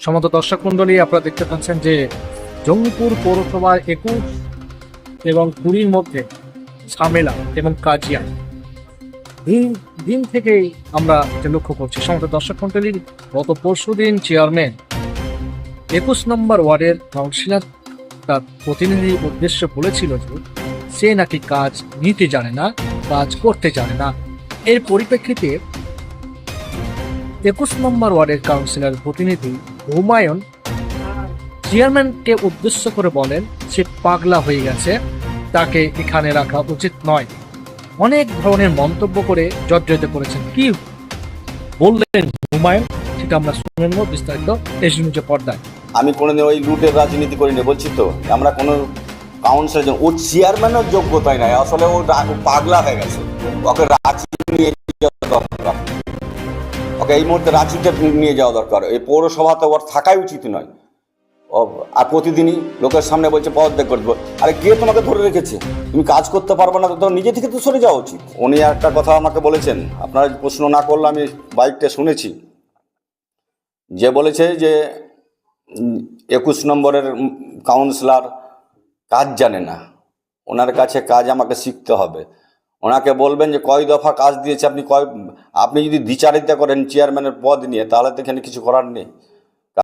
সমত দর্শক মন্ডলী আপনারা দেখতে পাচ্ছেন যে জঙ্গিপুর পৌরসভার একুশ এবং কুড়ির মধ্যে ঝামেলা এবং কাজিয়া। দিন দিন থেকেই আমরা লক্ষ্য করছি। সমত দর্শক মন্ডলীর গত পরশু দিন চেয়ারম্যান একুশ নম্বর ওয়ার্ডের কাউন্সিলর তার প্রতিনিধির উদ্দেশ্য বলেছিল যে সে নাকি কাজ নিতে জানে না, কাজ করতে জানে না। এর পরিপ্রেক্ষিতে একুশ নম্বর ওয়ার্ডের কাউন্সিলর প্রতিনিধি হুমায়ুন চেয়ারম্যানকে উদ্দেশ্য করে বলেন, সে পাগলা হয়ে গেছে, তাকে এখানে রাখা উচিত নয়। অনেক ধরনের মন্তব্য করে জর্জরিত করেছেন। কি বললেন হুমায়ুন? সেটা আমরা শুনে নেব বিস্তারিত এই নিউজে পর্দায়। আমি কোনোদিন ওই লুটের রাজনীতি করিনি, বলছি তো। আমরা কোনো কাউন্সিলর ও চেয়ারম্যানের যোগ্যতাই নাই। আসলে ও পাগলা হয়ে গেছে। ওকে রাজনীতি নিয়ে ওকে, এই মুহূর্তে রাঁচিতে নিয়ে যাওয়া দরকার। এই পৌরসভাতে ওর থাকাই উচিত নয়। ও, আর প্রতিদিনই লোকের সামনে বলছে, পদত্যাগ করে দেবো। আরে, কে তোমাকে ধরে রেখেছে? তুমি কাজ করতে পারবে না, তো নিজে থেকে তো সরে যাওয়া উচিত। উনি একটা কথা আমাকে বলেছেন। আপনারা প্রশ্ন না করলে আমি বাইকটা শুনেছি। যে বলেছে যে একুশ নম্বরের কাউন্সিলার কাজ জানে না। ওনার কাছে কাজ আমাকে শিখতে হবে। ওনাকে বলবেন যে, কয় দফা কাজ দিয়েছে, আপনি কয় আপনি যদি দ্বিচারিতা করেন চেয়ারম্যানের পদ নিয়ে তাহলে তো এখানে কিছু করার নেই।